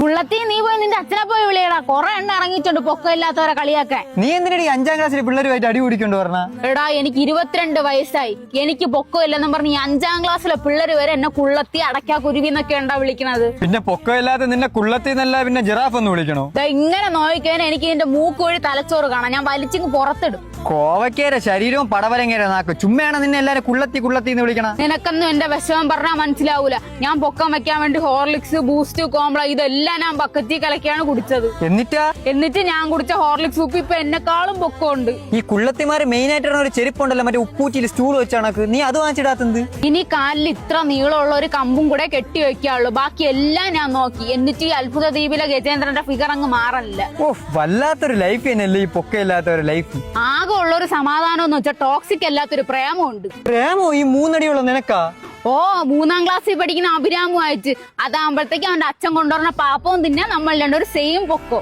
കുള്ളത്തി നീ പോയി നിന്റെ അച്ഛനെ പോയി വിളിയടാ. കൊറേ എണ്ണ ഇറങ്ങിയിട്ടുണ്ട് പൊക്കമില്ലാത്തവരെ കളിയാക്കാൻ. നീ എന്തിനടി അഞ്ചാം ക്ലാസ്സിൽ പിള്ളേരുമായിട്ട് അടി പിടിക്കൊണ്ട് പറഞ്ഞ എടാ എനിക്ക് ഇരുപത്തിരണ്ട് വയസ്സായി. എനിക്ക് പൊക്കമില്ലെന്നും പറഞ്ഞ് ഈ അഞ്ചാം ക്ലാസ്സിലെ പിള്ളേര് വരെ എന്നെ കുള്ളത്തി അടക്കാ കുരുവി എന്നൊക്കെ ഉണ്ടാ വിളിക്കണത്? പിന്നെ പൊക്കമില്ലാതെ നിന്നെ കുള്ളത്തി എന്നല്ല പിന്നെ ജിറാഫ് എന്ന് വിളിക്കണോ? ദാ ഇങ്ങനെ നോക്കിക്കാൻ എനിക്ക് എന്റെ മൂക്ക് വഴി തലച്ചോറ് കാണാം. ഞാൻ വലിച്ചിങ് പുറത്തിടും. കോവക്കേര ശരീരവും പടവരങ്ങേര നാക്ക്. ചുമ്മയാണ് നിന്നെ എല്ലാരും കുള്ളത്തി കുള്ളത്തി എന്ന് വിളിക്കണം? നിനക്കൊന്നും എന്റെ വിഷമം പറഞ്ഞാൽ മനസ്സിലാവൂല. ഞാൻ പൊക്കം വെക്കാൻ വേണ്ടി ഹോർലിക്സ് ബൂസ്റ്റ് കോംപ്ല ഇതെല്ലാം ഞാൻ ബക്കറ്റി കലക്കിയാണ് കുടിച്ചത്. എന്നിട്ടാ? എന്നിട്ട് ഞാൻ കുടിച്ച ഹോർലിക്സ് ഉപ്പ് ഇപ്പൊ എന്നെക്കാളും പൊക്കമുണ്ട്. ഈ കുള്ളത്തിമാര് മെയിൻ ആയിട്ടാണ് ഒരു ചെരുപ്പുണ്ടല്ലോ മറ്റേ ഉപ്പൂറ്റിയിൽ സ്റ്റൂൾ വെച്ചാണക്ക്. നീ അത് വാങ്ങിച്ചിടാത്തത് ഇനി കാലിൽ ഇത്ര നീളമുള്ള ഒരു കമ്പും കൂടെ കെട്ടി വെക്കാവുള്ളൂ. ബാക്കി എല്ലാം ഞാൻ നോക്കി. എന്നിട്ട് ഈ അത്ഭുത ദ്വീപിലെ ഗജേന്ദ്രന്റെ ഫിഗർ അങ്ങ് മാറല്ല ഓ വല്ലാത്തൊരു ലൈഫ് തന്നെയല്ലേ ഈ പൊക്കയില്ലാത്ത ഒരു ലൈഫ് ആകെ ഉള്ള ഒരു സമാധാനം എന്ന് വെച്ചാൽ ടോക്സിക് അല്ലാത്തൊരു പ്രേമമുണ്ട്. പ്രേമോ? ഈ മൂന്നടിയുള്ള നിനക്കാ? ഓ മൂന്നാം ക്ലാസ്സിൽ പഠിക്കുന്ന അഭിരാമുമായിട്ട് അതാകുമ്പോഴത്തേക്ക് അവന്റെ അച്ഛൻ കൊണ്ടുവരുന്ന പാപ്പവും തിന്നെ നമ്മൾ രണ്ടൊരു സെയിം പൊക്കോ.